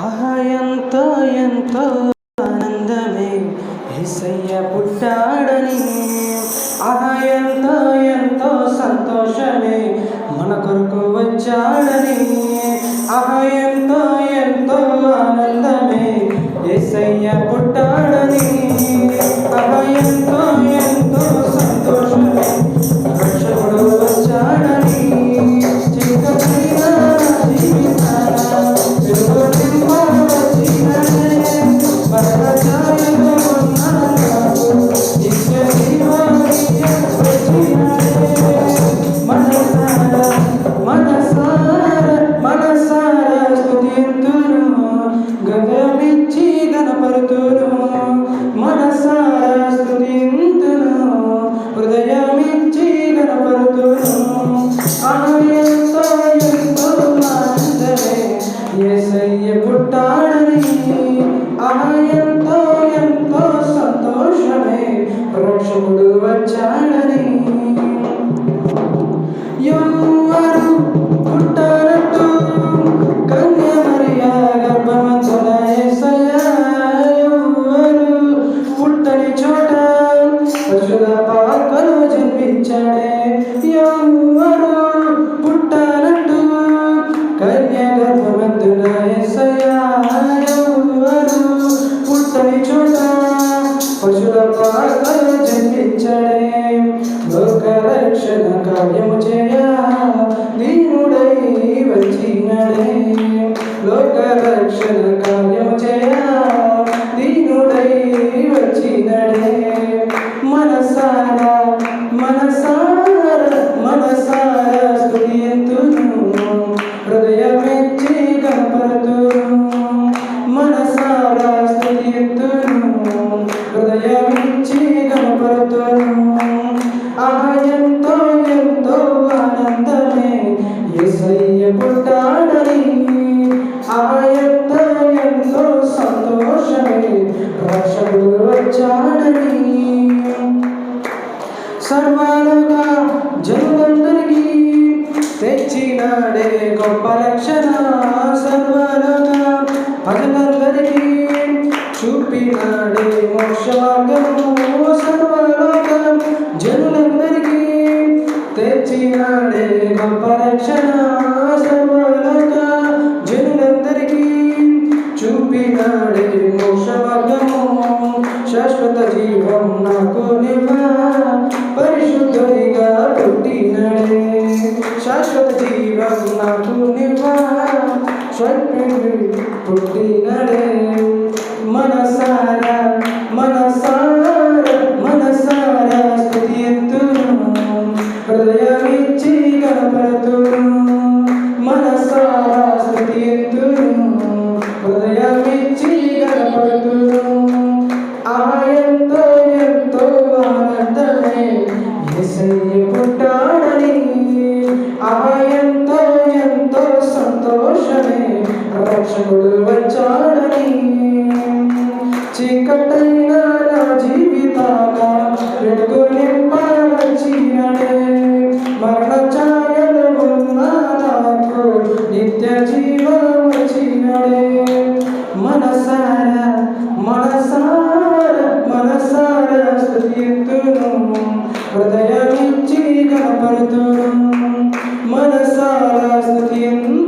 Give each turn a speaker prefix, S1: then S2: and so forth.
S1: ఆహా ఎంత ఎంతో ఆనందమే. ఏసయ్య పుట్టాడని. ఆహా ఎంత ఎంతో సంతోషమే. మన కొరకు వచ్చాడని. ఆహా ఎంతో ఎంతో ఆనందమే. ఏసయ్య పుట్టాడని. जाने లోకరక్షణ కార్యము చేయ దీనుడై వచ్చినడే లోకరక్షణ నాడే గొప్ప రక్షణ సర్వలోక ప్రజలందరికీ చూపినాడే మోక్ష మార్గము సర్వలోక జనులందరికీ తెచ్చినాడే గొప్ప రక్షణ సర్వలోక జనులందరికీ చూపినాడే నాకు నివ్వా చొట్టి పుట్టినడే మనసారా జీవం వచ్చినడే. మనసార మనసార మనసార స్థుతియుతును హృదయమిచ్చి కనపడుతును. మనసార స్థుతియంతు